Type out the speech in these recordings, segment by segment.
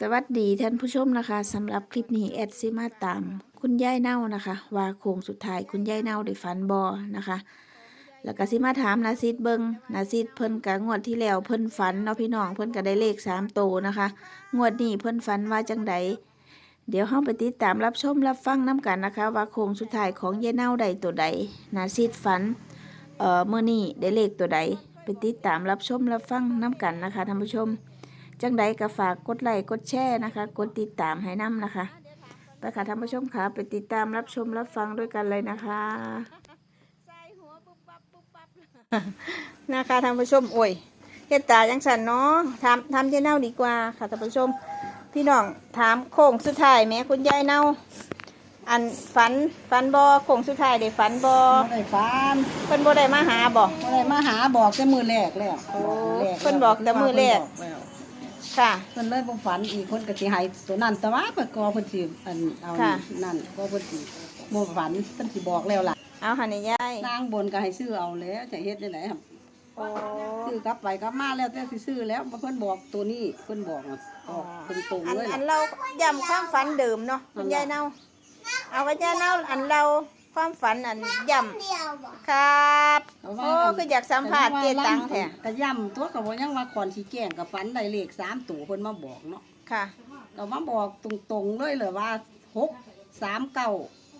สวัสดีท่านผู้ชมนะคะสำหรับคลิปนี้แอดซิมาตาม คุณยายเน่านะคะ ว่าโค้งสุดท้ายคุณยายเน่าได้ฝันบอนะคะ แล้วก็สิมาถามนาซิดเบิงนาซิดเพิ่นกะงวดที่แล้วเพิ่นฝันเนาะพี่น้องเพิ่นก็ได้เลขสามโตวนะคะ งวดนี้เพิ่นฝันว่าจังใดเดี๋ยวเฮาไปติดตามรับชมรับฟังน้กันนะคะ ว่าโค้งสุดท้ายของยายเน่าได้ตัวใดนาซิดฝันเอ่อเมื้อนี้ได้เลขตัวใดไปติดตามรับชมรับฟังน้กันนะคะท่านผู้ชม จังใดก็ฝากกดไลค์กดแชร์นะคะ กดติดตามให้น้ำนะคะไปค่ะท่านผู้ชมค่ะไปติดตามรับชมรับฟังด้วยกันเลยนะคะใส่หัวปุ๊บปั๊บปุ๊บปั๊บนะคะท่านผู้ชมโอ้ยเฮ็ดตาจังสันเนาะทำทำเจ้าเน่าดีกว่าค่ะท่านผู้ชม พี่น้องถามโค้งสุดท้ายแม่คุณยายเน่า อันฝันฝันบอโค้งสุดท้ายได้ฝันบอบ่ได้ฟันเพิ่นบ่ได้มาหาบ่บ่ได้มาหาบอกแต่มือแรกแล้วโอ้มืแรเพิ่นบอกแต่มื้อแรก ค่ะเพิ่นเลยบ่ฝันอีกเพิ่นก็สิให้ตัวนั้นแต่ว่าเพิ่นก็เพิ่นสิอันเอาค่ะ นั่นก็เพิ่นสิบ่ฝันเพิ่นสิบอกแล้วล่ะเอาหันนี่ยายนางบนก็ให้ซื้อเอาแล้วจะเฮ็ดจังไดครับโอ้ ซื้อกลับไปกลับมาแล้วแต่สิซื้อแล้วเพิ่นบอกตัวนี้เพิ่นบอกอะออกเพิ่นตรงอันเลยอัล่ะนเราย้ำความฝันเดิมเนาะคุณยายเน่าเอาคุณยายเน่าอันเรา ความฝันอันย้ำครับเอาโอ้ว่าคืออยากสัมผัสเจตังแท้ก็ย่ำตัวก็บ่ยังว่าก่อนสิแจ้งก็ฝันได้เลขสามตัวเพิ่นมาบอกเนาะค่ะก็มาบอกตรงๆเลยเลยว่าหกสามเก้า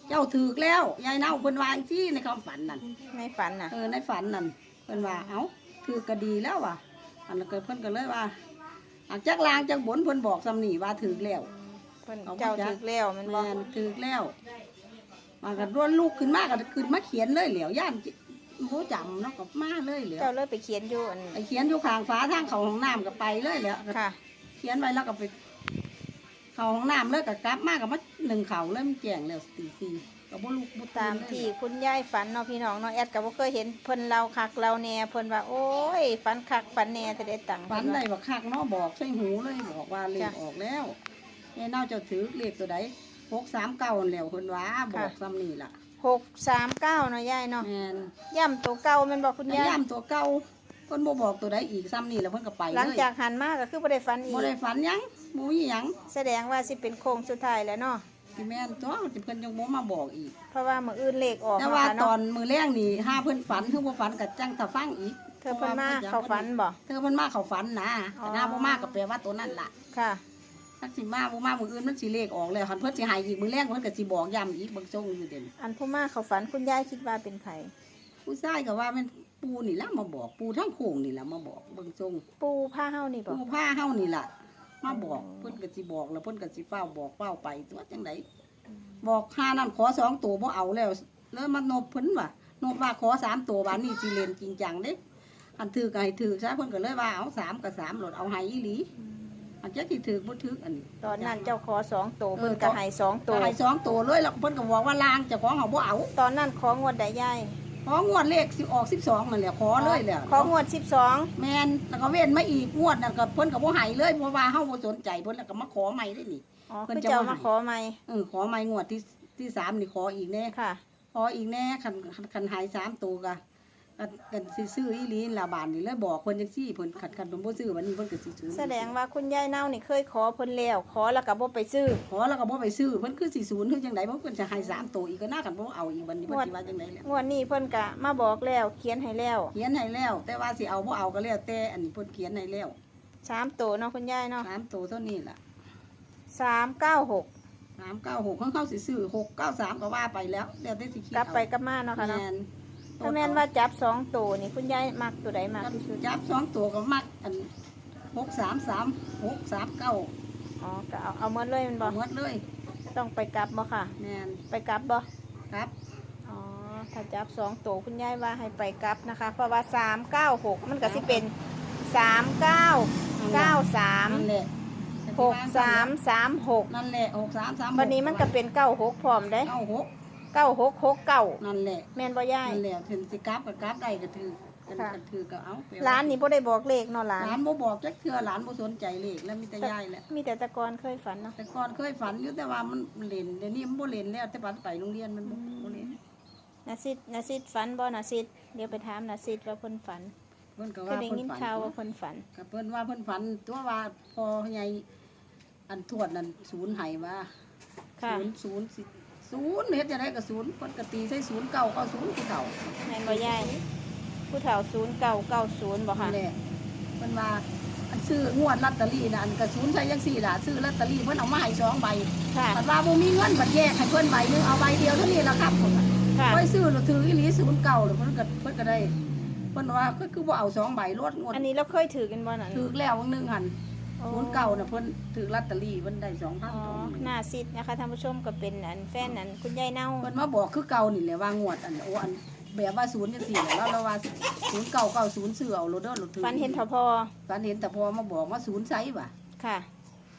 เจ้าถือแล้วยายเน่าเพิ่นวาจังที่ในความฝันนั่นไม่ฝันน่ะเออในฝันนั่นเพิ่นว่าเอ้าถือก็ดีแล้วว่ะอันนั้นก็เพิ่นก็เลยว่าอักจักลางจักบนเพิ่นบอกสำนีว่าถือแล้วเพิ่นเอาบ่เจ้าจ๊ะถึกแล้วแมันบอแม่กนถือแล้ว มันก็ร้วนลูกขึ้นมาก็ขึ้นมาเขียนเลยเหลียวย่านโมจำเนาะก็มาเลยเหลียวเจ้าเลยไปเขียนอยู่อันไอเขียนอยู่ข้างฟ้าทางเขาห้องน้ำก็ไปเลยแหล้วค่ะ เขียนไว้แล้วก็ไป เขาห้องน้ำเลยก็กลับมากับมาหนึ่งเขาเริ่มนแจ้งแล้วตีสี่ก็บ่ลูกบ่ตามเลยที่คุณยายฝันเนาะพี่น้องเนาะแอดก็บ่เคยเห็นเพิ่นเราคักเราแหน่เพิ่นว่าโอ้ยฝันคักฝันแหน่จะได้ตังค์ฝันเพิ่ได้ว่าว่าคักเนาะบอกใส่หูเลยบอกว่าเลขจ้ะออกแล้วแม่เน่าเจะถือเลขตัวใด หกสามเก้าแล้วคนว่าบอกซ้ำนี่ล่ะหกสามเก้าเนาะยายเนาะแม่นย่ำตัวเก่าแมันบอกคุณยายย้ำตัวเก่าเพิ่นบ่บอกตัวใดอีกซ้ำนี่แล้วเพิ่นก็ไปเลยหลังจากหันมาก็คือบ่ได้ฝันอีบ่กได้ฝันหยังบ่มีหยังแสดงว่าสิเป็นโค้งสุดท้ายแล้วเนาะสิแม่นตัวสิเพิ่นยังบ่มาบอกอีก เพราะว่ามื้ออื่นเลขออกแต่เนาะว่าค่ะตอเนาะนมื้อแรกนี่ห้าเพิ่นฝันคือบ่ฝันก็จังถ้าฟังอีกเธอเพิ่นมาเข้าฝันบ่ เธอเพิ่นมาเข้าฝันนะอ๋อ แต่หน้าบ่มาก็แปลว่าตัวนั้นล่ะค่ะ ถ้าสิมาบ่มามื้ออื่นมันสิเลขออกแล้วคันเพิ่นสิให้อีกมื้อแรกเพิ่นก็สิบอกย้ำอีกเบิ่งทรงอยู่เด่นอันผู้มาเขาฝันคุณยายคิดว่าเป็นไผผู้ชายก็ว่ามันปูนี่ล่ะมาบอก ปูทั้งโค้งนี่ล่ะมาบอกเบิ่งทรงปูผ้าเฮานี่บ่ปูผ้าเฮานี่ล่ะมาบอกเพิ่นก็สิบอกแล้วเพิ่นก็สิเฝ้าบอกเฝ้าไปตัวจังไดบอกค่านั่นขอสองตัวบ่เอาแล้วแล้วมานบเพิ่นว่านบว่าขอสามตัวบาดนี้สิเล่นจริงจังเด้อันถือก็ให้ถือซะเพิ่นก็เลยว่าเอาสามกับสามโหลดเอาให้อีหลี อันจะสิถือบ่ถืออันนี้ตอนนั้นเจ้าขอสองตัวเออเพิ่นก็ให้สองตัวก็ให้สองตัวเลยแล้วเพิ่นก็บอกว่าลางเจ้าของเขาบ่เอาตอนนั้นของวดใดยายของวดเลขสิออก12นั่นแหละขอเลยแหละของวดสิบสองแม่นแล้วก็เว้นมาอีกงวดนั่นก็เพิ่นก็บ่ให้เลยเพราะว่าเฮาบ่สนใจเพิ่นแล้วก็มาขอใหม่ได้นี่อ๋อเพิ่คืนอจะเจ้ามามาให้ขอใหม่เออขอใหม่งวดที่ที่สามนี่ขออีกแน่ค่ะขออีกแน่คันคันคันหายสามตัวก็ ก็กันสิซื้ออีหลีละบาทนี่เลยบอกเพิ่นจังซี่เพิ่นคันคันเพิ่นบ่ซื้อวันนี้เพิ่นก็สิซื้อแสดงว่าคุณยายเน่านี่เคยขอเพิ่นแล้วขอแล้วก็บ่ไปซื้อขอแล้วก็บ่ไปซื้อเพิ่นคือสิศูนย์คือจังได๋บ่เพิ่นจะให้สามตัวอีกก็น่ากันบ่เอาอีกวันนี้เพิ่นสิว่าจังได๋แล้วงวดนี้เพิ่นก็มาบอกแล้วเขียนให้แล้ว เขียนให้แล้ว แต่ว่าสิเอาบ่เอาก็แล้วแต่อันนี้เพิ่นเขียนให้แล้วสามตัวเนาะคุณยายเนาะสามตัวเท่านี้ล่ะสามเก้าหกสามเก้าหกของเขาสิซื้อหกเก้าสามก็ว่าไปแล้วแล้วแต่สิคิดกลับไปเอากลับมาเนาะค่ะเนาะแม่น ถ้าแม่นว่าจับสองตัวนี่คุณยายมักตัวใดมากที่สุดจับสองตัวก็มักอันหกสามสามหกสามเก้าอ๋อก็เอาเอาหมดเลยแมันบ่หมดเลยต้องไปกลับบ่ค่ะ แม่นไปกลับบ่ครับอ๋อถ้าจับสองตัวคุณยายว่าให้ไปกลับนะคะ เพราะว่าสามเก้าหกมันก็สิเป็นสามเก้าเก้าสามนั่นแหละหกสามสามหกนั่นแหละหกสามสามวันนี้มันก็เป็นเก้าหกพร้อมได้ เก้าหก เก้าหกหกเก้านั่นแหละแม่นบ่ยายนั่นแหละถึงสิกราฟกับกราฟได้ก็ถือกันค่ะกันถือก็เอาไปร้านนี่บ่ได้บอกเลขเนาะร้านหลานบ่บอกจักเทื่อหลานบ่สนใจเลขแล้วมีแต่ยายแหละมีแต่แตะกอนเคยฝันเนาะแต่ก่อนเคยฝันอยู่แต่ว่ามันเล่นเดี๋ยวนี้มันบ่เล่นแล้วแต่ปันไปโรงเรียนมันบ่บ่เล่นนาซิดนาซิดฝันบ่นาซิดเดี๋ยวไปถามนาซิดว่าเพิ่นฝันเพิ่นก็เคยว่าได้เพิ่นยินฝันข่าวว่าเพิ่นฝันก็เพิ่นว่าเพิ่นฝันตัวว่าพอใหญ่อันทวดนั่นศูนย์ไห้ว่าค่ะศูนย์ศูนย์สิ ศูนย์เฮ็ดจะได้กับศูนย์ปกติใช้ศูนย์เก่าเข้าศูนย์ผู้เฒ่าแม่นบ่ยายผู้เฒ่าศูนย์เก่าเก้าศูนย์บ่ค่ะนั่นแหละมันว่าอันซื้องวดลอตเตอรี่น่ะอันกระศูนย์ใช้ยังสี่ล่ะซื้อลอตเตอรี่เพิ่นเอามาให้สองใบค่ะ แต่ว่าบ่มีเงินบัดแยกให้เพิ่นใบหนึงเอาใบเดียวเท่านี้ล่ะครับผมว่าค่ะไว้ซื้อแล้วถืออีหลีศูนย์เก่าแล้วเพิ่นก็เพิ่นก็ได้เพิ่นว่าก็คือบ่เอาสองใบรถงวดอันนี้เราเคยถือกันบ่นั่นถือแล้ววันหนึงหั่นโอ้ ศูนย์เก่าน่ะเพิ่นถือลอตเตอรี่เพิ่นได้2,000อ๋อหน้าซิดนะคะท่านผู้ชมก็เป็นอันแฟนอันคุณยายเน่าเพิ่นมาบอกคือเก่านี่แหละว่างวดอันโอ้อันแบบว่าศูนย์จังซี่แหละแล้วเราว่าศูนย์เก่าเก่าศูนย์ซื้อเอาโลดเด้อโลดถือฟันเห็นเถาพอฝันเห็นแต่พอมาบอกว่าศูนย์ไซส์ว่ะค่ะ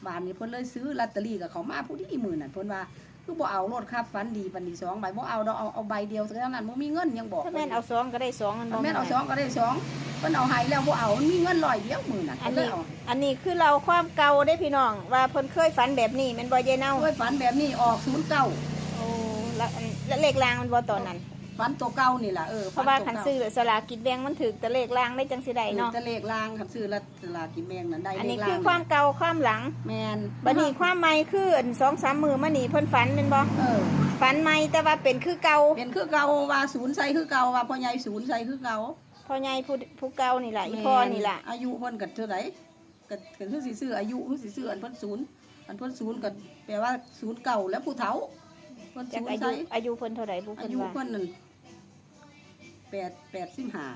บ้านนี้เพิ่นเลยซื้อลอตเตอรี่กับเขามาผู้ที่หมื่นนั่นเพิ่นว่า คือบ่เอารถครับฝันดีปันดีสองใบบ่เอาดอกเอาเอาใบเดียวเท่านั้นบ่มีเงินยังบอกถ้าแม่นเอาสองก็ได้สองอันบ่ถ้าแม่นเอาสองก็ได้สองเพิ่นเอาให้แล้วบ่เอามันมีเงินร้อยเดียวหมื่นน่ะอัเพิ่นนเลนี้ยเอาอันนี้คือเราความเก่าได้พี่น้อง ว่าเพิ่นเคยฝันแบบนี้แม่นบ่ยายเน่าเคยฝันแบบนี้ออกศูนย์เก้าโอ้แล้วอันแล้วเลขรางมันบ่ตอนนั้น ฝันตัวเก่านี่ล่ะเออเพราะว่าคันซื้อสลากกินแบ่งมันถึกแต่เลขรางได้จังสิได้ได้เนาะเนาะจะเลขลางคันซื้อลอตเตอรี่กินแมงนั่นได้อันเลนี้ขลาคืองความเก่าความหลัง แม่นบัดนี้ความใหม่คืออันสองสามมือมานี่เพิ่นฝันแม่นบ่เออฝันใหม่แต่ว่าเป็นคือเก่าเป็นคือเก่าว่าศูนย์ใส่คือเก่าว่าพ่อใหญ่ศูนย์ใส่คือเก่าพ่อใหญ่ผู้ผู้เก่านี่ล่ะอีพ่อนี่ล่ะอายุเพิ่นก็เท่าไหร่ก็ก็คือสิซื้ออายุคือสิซื้ออันเพิ่นศูนย์อันเพิ่นศูนย์ก็แปลว่าศูนย์เก่าแล้วผู้เฒ่าเพิ่นจากศูนอาย์ยุใส่อายุเพิ่นเท่าไหร่บุอาเพิ่นยุว่าเพิ่นนั่น แปดแปดสิบห้า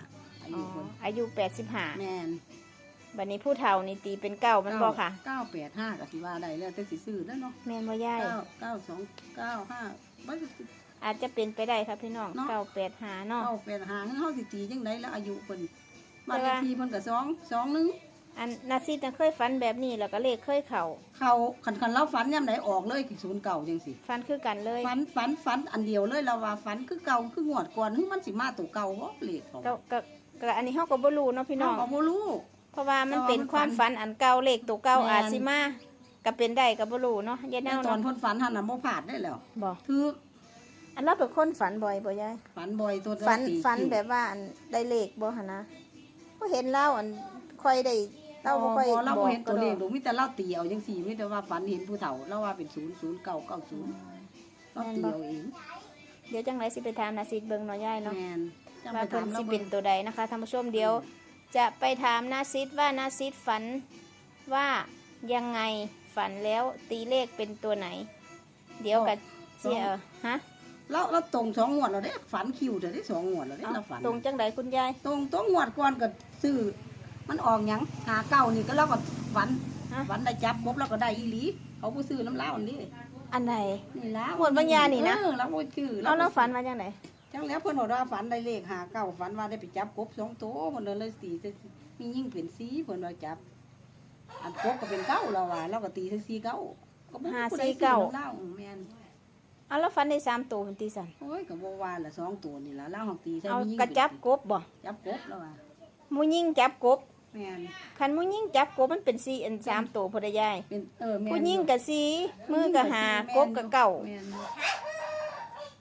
อาอ๋อยุเพิ่นอายุแปดสิบห้าแม่นบัดนี้ผู้เฒ่านี่ตีเป็นเก้ามันบ่ค่ะ เก้าแปดห้าก็สิว่าได้แล้วแต่สิซื้อแล้วเนาะแม่นบ่ยาย เก้าเก้าสองเก้าห้าบ่สิ อาจจะเป็นไปได้ครับพี่น้องเนาะ เก้าแปดห้าเนาะ เก้าแปดห้าเฮาสิตีจังไดแล้วอายุเพิ่นแต่บ้านเลว่าขที่เพิ่นก็สองสองหนึง อันนาซีตังเคยฝันแบบนี้แล้วก็เลขเคยเข่าเขาคันคันเราฝันยามใดออกเลยศูนย์เก่าจังสิฝันคือกันเลยฝันฝันฝันอันเดียวเลยเราว่าฝันคือเก่าคืองวดก่อนคือมันสิมาตัวเก่าบ่เลขเขาก็ก็ก็อันนี้เฮาก็บ่รู้เนาะพี่น้องเราบ่รู้ เพราะว่ามันแต่ว่าเป็นมันความฝัฝันนอันเก่าเลขตัวเก่าแม่น อาจสิมาก็เป็นได้ก็บ่รู้เนาะยายแต่แนวตอนเนาะเพิ่นฝันหั่นน่ะบ่พลาดได้แล้วบ่คืออันเราเป็นคนฝันบ่อยบ่ยาย ฝันบ่อยตัวฝันตีฝันคิวแบบว่าอันได้เลขบ่หั่นนะก็เห็นเล่าอันค่อยได้ เล่าบ่ค่อยเราบบ่อกเห็นตัวเลขก็ดูมีแต่เราตีเอาจังซี่มีแต่ว่าฝันเห็นผู้เฒ่าเราว่าเป็น0 0 9 9 0เราตีเอาเองเดี๋ยวจังไรสิไปถามนาซิดเบิ่งเนาะยายเนาะแม่นจังว่าไปเพิ่ถานมเราสิเบิ่เป็นงตัวใดนะคะท่านผู้ชมเดี๋ยว จะไปถามนาซิดว่านาซิดฝันว่ายังไงฝันแล้วตีเลขเป็นตัวไหน เดี๋ยวกับเสียเออฮะเราเราตรงสองงวดแล้วเด้ฝันคิวเด้อได้สองงวดแล้วเด้เอาเราฝันตรงจังไดคุณยาย ตรงตรงงวดก่อนก็ซื้อ มันออกหยังหาเก้านี่ก็เราก็ฝันฮะ ฝันได้จับกบเราก็ได้อีหลีเขาผู้ซื้อน้ำเล่าอันนี้อันไหน นี่ละงวดบางยานี่นะ เออเราบ่ชื่อเอาแล้วฝันว่าจังไดจังแล้วเพิ่นบอกว่าฝันได้เลขหาเก้าฝันว่าได้ไปจับกบสองตัวเพิ่นเลยตีใส่มียิ่งเป็นสีเพิ่นว่าจับ อันกบก็เป็นเก้าเราว่าเราก็ตีใส่สีเก้าก็บ่มีผู้ใดซื้อน้ำเหล้าแม่นเอาแล้วฝันได้สามตัวเป็นตีสันโอ้ยก็บ่ว่าละสองตัวนี่ล่ะเล่าของตีใส่เอามียิ่งกระจับกบบ่จับกบแล้วว่าหมูยิ่งจับกบ แม่นคันหมูยิ่งจับกบมันเป็นสีอันสามตัวพอได้ยายเป็นเออแม่นผู้ยิ่งกับสีมือกับหากบกับเก่าแม่น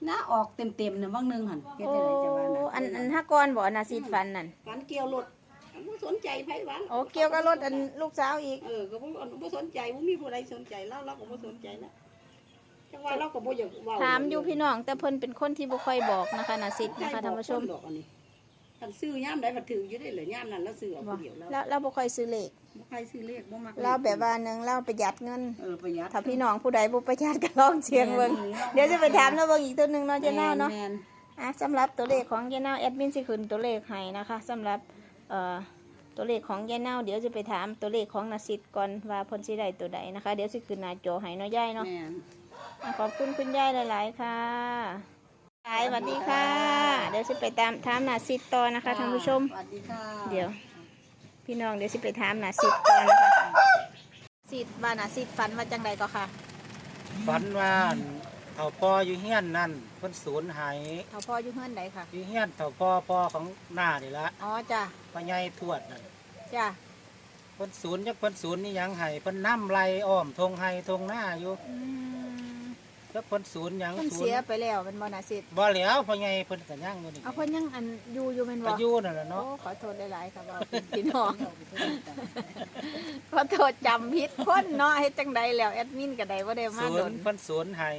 น้าออกเต็มๆน่ะบางหนึงหั่นเฮ็ดโอ้จังไดจังว่าอันน่ะอันห้าก้อนบ่นาซีดฟันนั่นฝันเกี่ยวรถบ่สนใจไผหวันโอ้เกี่ยวกับรถอันลูกสาวอีก เออก็บ่บ่สนใจบ่มีผู้ใดสนใจเราเราก็บ่สนใจนะจังว่าเราก็บ่อยากเว้าถามอยู่พี่น้องแต่เพิ่นเป็นคนที่บ่ค่อยบอกนะคะนาซีดนะคะท่านผู้ชม ดอกอันนี้ คันซื้อยามใดมันถืออยู่ได้เหรอยามนั้นเราซื้อเอาบ่ผู้เดียวแล้วแล้วเราบ่ค่อยซื้อเลขบ่ใครซื้อเลขบ่มักเราแบบว่าหนึงเราประหยัดเงิน เออประหยัดถ้าพี่น้องผู้ใดบ่ประหยัดก็ลองเชียงเบิ่งเดี๋ยวจะไปถามแล้วเบิ่งอีกตัวหนึงเนาะเจ้าหน้าเนาะแม่อะสำหรับตัวเลขของยายเน่าแอดมินสิขึ้นตัวเลขให้นะคะสำหรับเอ่อตัวเลขของยายเน่าเดี๋ยวจะไปถามตัวเลขของนาซิดก่อนว่าเพิ่นสิได้ตัวใดนะคะ เดี๋ยวสิขึ้นหน้าจอให้เนาะยายเนาะแม่น อะขอบคุณคุณยายหลาย ๆ ค่ะ ยายสวัสดีค่ะ เดี๋ยวสิไปตามถามนาซิดต่อนะคะท่านผู้ชม สวัสดีค่ะเดี๋ยว พี่น้องเดี๋ยวสิไปถามนาซิดก่อนนะคะซิดว่านาซิดฝันว่าจังใดก็ค่ะฝันว่าเถ่าพ่ออยู่เฮียนนั่นเพิ่นสูญหายเขาพ่ออยู่เฮือนใดค่ะ อยู่เฮียนเถ่าพ่อพ่อของหน้านี่ละอ๋อจ้ะพ่อใหญ่ทวดนั่นจ้ะเพิ่นสูญจักเพิ่นสูญนี่หยังให้เพิ่นน้ำไหลอ้อมทงไห้ทงหน้าอยู่อืม จถ้าเพิ่นศูนย์หยังเพิ่นศูนเสียย์ไปแล้วแมันบ่น่าสิบ่แล้วพ่อใหญ่เพิ่นก็ยังอยู่นี่เอาเพิ่นยังอันอยู่อยู่แม่นบ่อายุนั่นแหละโอ้เนาะขอโทษหลายๆค่ะว่าเป็นพี่น้อง ขอโทษจำผิดคนเนาะเฮ็ดจังใดแล้วแอดมินก็ได้บ่ได้มาศูโดนนย์เพิ่นศูนย์ให้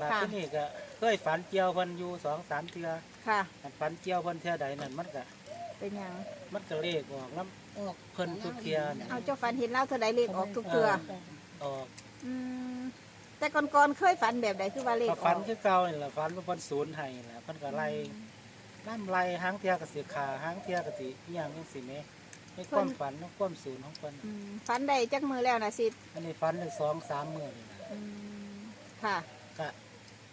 บาดค่ะที่นี่ก็เคยฝันเกี่ยวเพิ่นอยู่สองสามเทื่อค่ะ อันฝันเกี่ยวเพิ่นเทื่อใดนั่นมันก็เป็นหยังมันก็เลขออกน้ำออกเพิ่นทุกเทื่อน่ะเอาเจ้าฝันเห็นเล่าเท่าใดเลขออกทุกเทื่อออก อืม แต่ก่อนๆเคยฝันแบบใดคือว่าเลขก็อฝัอนกคือเก่านี่แหละฝันว่าเพิ่นศูนย์ให้แหละเพิ่นก็ไล่น้ำไล่หางเทื่อก็สิขาหางเทื่อก็สิอีหยังจังซี่แหมในความฝันในความศูนย์ของเพิ่นอืมฝันได้จักมือแล้วนะสิอันนี้ฝันได้สองสามมื้อนี่นะอืมค่ะ ก็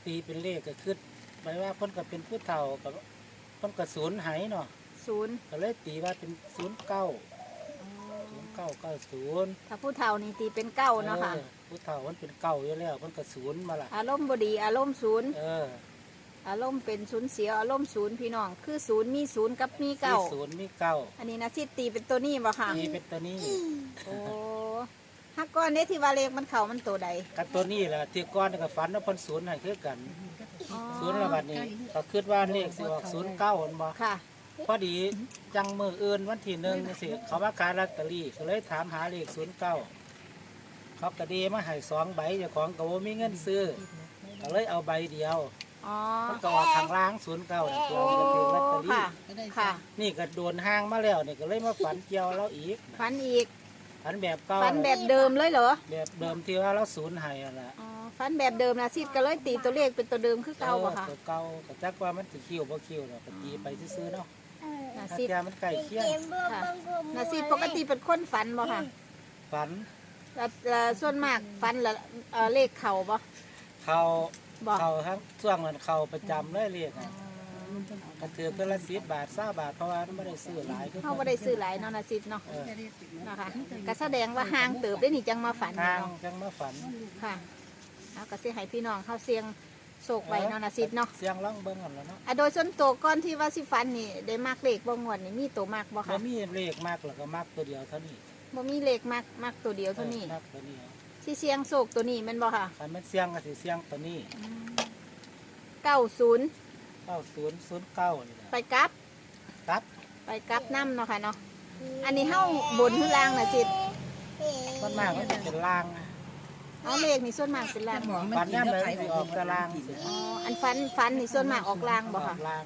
ตีเป็นเลขก็คือหมายว่าเพิ่นก็เป็นผู้เฒ่าก็เพิ่นก็ศูนย์ให้เนาะศูนย์ก็เลยตีว่าเป็นศูนย์เก้าศูนย์เก้าเก้าศูนย์ถ้าผู้เฒ่านี่ตีเป็นเก้าเนาะค่ะออ ผู้เฒ่ามันเป็นเก้าอยู่แล้วมันก็ศูนย์มาละอารมณ์บดี อารมณ์ศูนย์เอออารมณ์เป็นศูนย์เสียอารมณ์ศูนย์พี่น้อง คือศูนย์มีศูนย์กับมีเก้ามีศูนย์มีเก้าอันนี้นะสิตีเป็นตัวนี้บ่ค่ะมีเป็นตัวนี้โอ้ฮักก้อนเนี้ที่ว่าเลขมันเข่ามันตัวใดกับตัวนี้แหละที่ก้อนกับฝันว่าเพิ่นศูนย์ให้คือกันอ๋อศูนย์ระบาดนี้ก็คิดว่าเลขสิออกศูนย์เก้าอันบ่ค่ะพอดีจังมืออื่นวันที่หนึ่งนี่สิเขามาขายลอตเตอรี่ก็เลยถามหาเลขศูนย์เก้า เขาก็ดีมาให้สองใบเจ้าของก็บ่มีเงินซื้อก็เลยเอาใบเดียวอ๋อ มันก็ออกข้างล่างศูนย์เก้าตัวโอ้ก็ถือลอตเตอรี่ค่ะ ค่ะ นี่ก็โดนห้างมาแล้วนี่ก็เลยมาฝันเกี่ยวเราอีกฝันอีก ฝันแบบเก่าฝันแบบเดิมเลยเหรอ แบบเดิมที่ว่าเราศูนย์ให้นั่นแหละอ๋อ ฝันแบบเดิมนะสิก็เลยตีตัวเลขเป็นตัวเดิมคือเก่าบ่ค่ะตัวเก่าก็จักว่ามันสิคิวบ่คิวเนาะก็ตีไปซื่อๆเนาะนาถ้าซิดแกมันใกล้เคียง ค่ะนาซิดปกติเป็นคนฝันบ่ค่ะฝัน แล้วแล้วส่วนมากฝันแล้วเอ่อเลขเข่าบ่เขาบ่เขาทั้งช่วงนั้นเขาประจำเลยเรียกอะก็ถือคนละ10บาท20บาทเพราะว่ามันบ่ได้ซื้อหลายคือเฮาบ่ได้ซื้อหลายเนาะนาซิดเนาะเออนะคะก็แสดงว่าห่างเติบได้นี่จังมาฝันทางเนาะจังมาฝันค่ะเอาก็สิให้พี่น้องเฮาเสียงโศกไว้เนาะนาซิดเนาะ เสียงร้องเบิ่งกันแล้วเนาะอะโดยส่วนตัวก่อนที่ว่าสิฝันนี่ได้มักเลขบ่งวดนี่มีตัวมักบ่บ่ค่ะมีเลขมากแล้วก็มากตัวเดียวเท่านี้ บ่มีเลขมักมักตัวเดียวเท่านี้ออมากตัวนี้สิเสียงโศกตัวนี้แม่นบ่ค่ะคันมันเสียงก็สิเสียงตัวนี้เก้าศูนย์9009นี่แหละไปกลับ ครับไปกลับน้ำเนาะค่ะเนาะ อันนี้เฮาบนหรือล่างน่ะสิมันมากมันจะเป็นล่างเอาเลขนี่ส่วนมากเป็นล่างฝันย่ำเลยสิออกตารางสิอ๋ออันฟันฟันนี่ส่วนมากออกล่างบ่ค่ะออกล่าง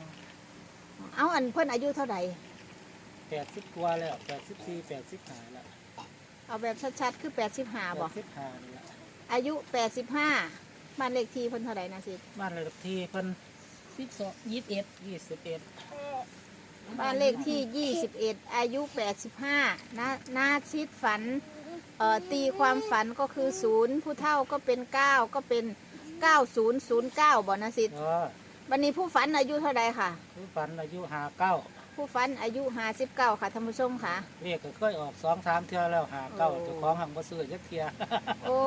เอาอันเพิ่นอายุเท่าใด แปดสิบกว่าแล้วแปดสิบสี่แปดสิบห้าแล้วเอาแบบชัดๆ คือ 85แปบ่ดสิบห้านี่แหละอายุ 85บ้านเลขที่เพิ่นเท่าใดนะสิบ้านเลขที่เพิ่นสิบสองยี่สิบเอ็ดยี่สิบเอ็ดบ้านเลขที่ 21 อายุ 85นะนาชิดฝันเอ่อตีความฝันก็คือ 0 ผู้เฒ่าก็เป็น 9 ก็เป็น 9009บ่นะสิเออวันนี้ผู้ฝันอายุเท่าใดค่ะ ผู้ฝันอายุห้าเก้า ผู้ฝันอายุ59ค่ะท่านผู้ชมค่ะ เรียกก็เคยออกสองสามเทื่อแล้วห้าเก้าโอ้เจ้าของหังบ่ซื้อจักเทื่อ โอ้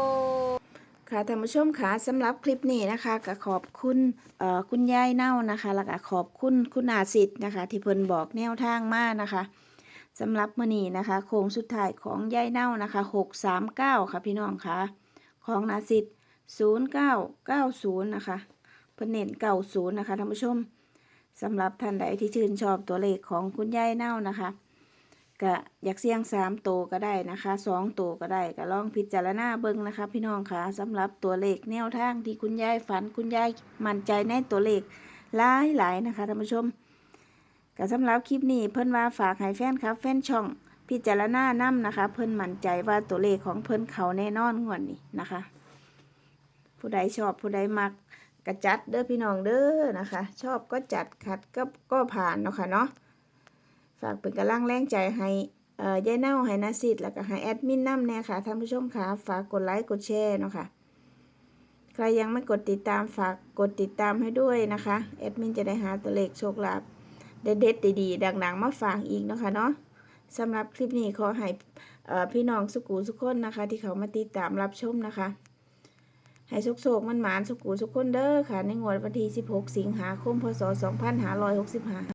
ค่ะท่านผู้ชมค่ะสำหรับคลิปนี้นะคะก็ขอบคุณเอ่อคุณยายเน่านะคะแล้วก็ขอบคุณคุณอาสิทธิ์นะคะ ที่เพิ่นบอกแนวทางมานะคะสำหรับมื้อนี้นะคะ โค้งสุดท้ายของยายเน่านะคะ639 ค่ะพี่น้องค่ะของนาสิทธิ์0990 นะคะเพิ่นเน้น90 นะคะท่านผู้ชม สำหรับท่านใดที่ชื่นชอบตัวเลขของคุณยายเน่านะคะก็อยากเสี่ยงสามตัวก็ได้นะคะสองตัวก็ได้ก็ลองพิจารณาเบิ่งนะคะ พี่น้องค่ะสำหรับตัวเลขแนวทางที่คุณยายฝันคุณยายมั่นใจในตัวเลขหลายหลายนะคะท่านผู้ชมก็สำหรับคลิปนี้เพิ่นว่าฝากให้แฟนครับแฟนช่อง พิจารณานํนะคะ เพิ่นมั่นใจว่าตัวเลขของเพิ่นเขาแน่นอนงวดนี้นะคะ ผู้ใดชอบผู้ใดมัก กระจัดเด้อพี่น้องเด้อนะคะ ชอบก็จัดขัดก็ก็ผ่านเนาะค่ะเนาะฝากเป็นกำลังแรงใจให้เอ่อยายเน่าให้นาซิดแล้วก็ให้แอดมินน้ำแน่ค่ะท่านผู้ชมค่ะฝากกดไลค์กดแชร์เนาะค่ะใครยังไม่กดติดตามฝากกดติดตามให้ด้วยนะคะแอดมินจะได้หาตัวเลขโชคลาภเด็ดๆดีๆดังๆมาฝากอีกเนาะค่ะเนาะสำหรับคลิปนี้ขอให้พี่น้องสุกูสุกคนนะคะ ที่เขามาติดตามรับชมนะคะ ให้สุกโศกมันหมานสุกูสุกคนเด้อค่ะ ในงวดวันที่ 16 สิงหาคม พศ 2565